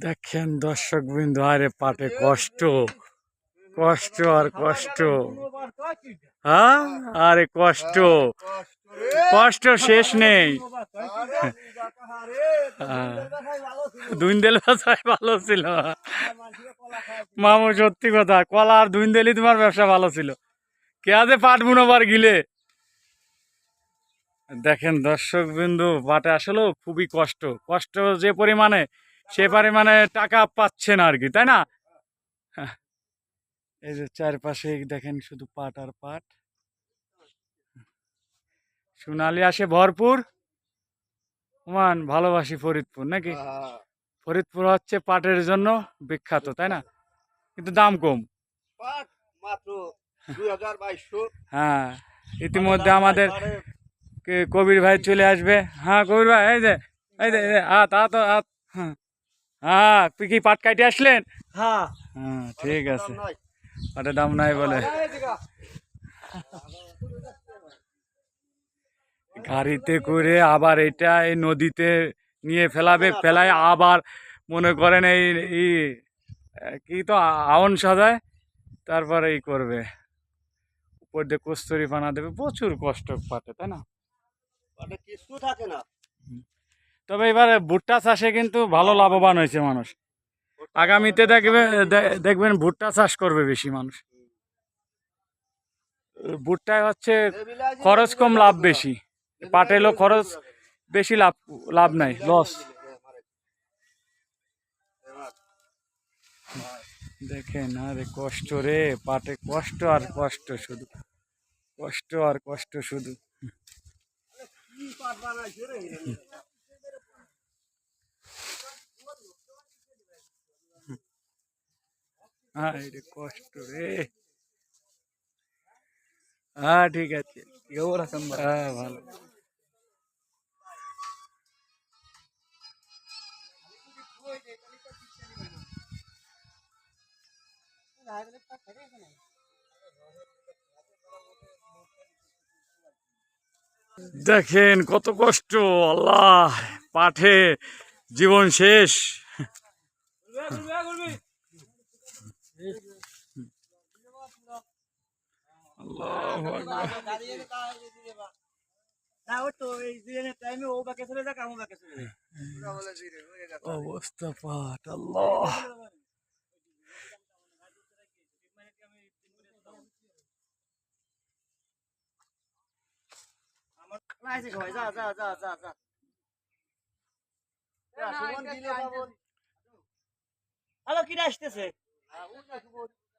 দেখেন দর্শক বিন্দু আরে পাটে কষ্ট কষ্ট আর কষ্ট। হ্যাঁ? আরে কষ্ট। কষ্ট শেষ নেই। হ্যাঁ। দুইন্দেল ব্যবসায় ভালো ছিল। মামু, সত্যি কথা, কলা আর দুইন্দেলি তোমার ব্যবসা ভালো ছিল। কে আজে পাট বুনোবার গিলে? দেখেন দর্শক বিন্দু পাটে আসলেও খুবই কষ্ট। কষ্ট যে পরিমাণে সে পরিমাণে টাকা পাচ্ছে না আর কি তাই না? হ্যাঁ। এই যে চারপাশে দেখেন শুধু পাট আর পাট। সোনালি আসে ভরপুর। মান ভালোবাসি ফরিদপুর নাকি? ফরিদপুর হচ্ছে পাটের জন্য বিখ্যাত তাই না? কিন্তু দাম কম। হ্যাঁ ইতিমধ্যে আমাদের কে- কবির ভাই চলে আসবে। হ্যাঁ কবির ভাই এই যে এই যে আত আত আত হ্যাঁ হ্যাঁ তুই কি পাট কাটে আসলেন? হ্যাঁ। হ্যাঁ ঠিক আছে। পাটের দাম নাই বলে। গাড়িতে করে আবার এটা এই নদীতে নিয়ে ফেলাবে ফেলায় আবার মনে করেন এই কি তো আউন সাজায় তারপরে এই করবে। উপর দিয়ে কস্তুরি পানা দেবে। প্রচুর কষ্ট পাটে তাই না? কিছু থাকে না। তবে এবারে ভুট্টা চাষে কিন্তু ভালো লাভবান হয়েছে মানুষ। আগামীতে দেখবে দেখবেন ভুট্টা চাষ করবে বেশি মানুষ। ভুট্টায় হচ্ছে খরচ কম, লাভ বেশি। পাট এলো খরচ বেশি, লাভ লাভ নাই লস দেখেন, আরে কষ্ট রে, পাটে কষ্ট আর কষ্ট শুধু। কষ্ট আর কষ্ট শুধু। রে কষ্ট রে। হ্যাঁ ঠিক আছে। হ্যাঁ ভালো। দেখেন কত কষ্ট আল্লাহ পাঠে জীবন শেষ। অবস্থা পাঠ আল্লাহ। না আছে সবাই যা যা যা যা যা। সুমন দিলে পাবো হ্যালো কিরা আসতেছে? ruhiger geworden.